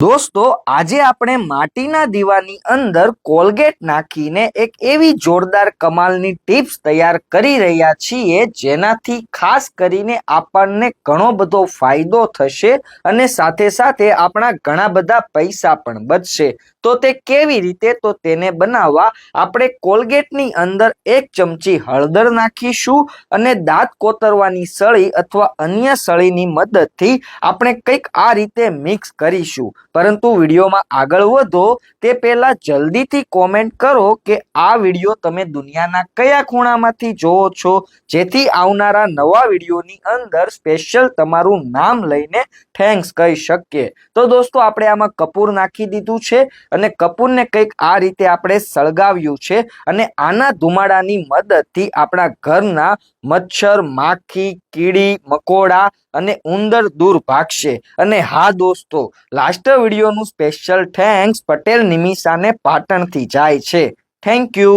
દોસ્તો, આજે આપણે માટીના દીવાની અંદર કોલગેટ નાખીને એક એવી જોરદાર કમાલની ટિપ્સ તૈયાર કરી રહ્યા છીએ, જેનાથી ખાસ કરીને આપણને ઘણો બધો ફાયદો થશે અને સાથે સાથે આપણા ઘણા બધા પૈસા પણ બચશે. તો તે કેવી રીતે? તો તેને બનાવવા આપણે કોલગેટની અંદર એક ચમચી હળદર નાખીશું અને દાંત કોતરવાની સળી અથવા અન્ય સળીની મદદથી આપણે કંઈક આ રીતે મિક્સ કરીશું. પરંતુ વિડીયોમાં આગળ વધો તે પહેલા જલ્દીથી કોમેન્ટ કરો કે આ વીડિયો તમે દુનિયાના કયા ખૂણામાંથી જોવો છો, જેથી આવનારા નવા વિડીયોની અંદર સ્પેશિયલ તમારું નામ લઈને થેન્ક્સ કહી શકીએ. તો દોસ્તો, આપણે આમાં કપૂર નાખી દીધું છે અને કપૂરને કંઈક આ રીતે આપણે સળગાવ્યું છે અને આના ધુમાડાની મદદથી આપણા ઘરના મચ્છર, માખી, કીડી, મકોડા અને ઉંદર દૂર ભાગશે. અને હા દોસ્તો લાસ્ટ વિડીયોનું સ્પેશિયલ થેન્ક્સ પટેલ નિમિષાને પાટણથી જાય છે. Thank you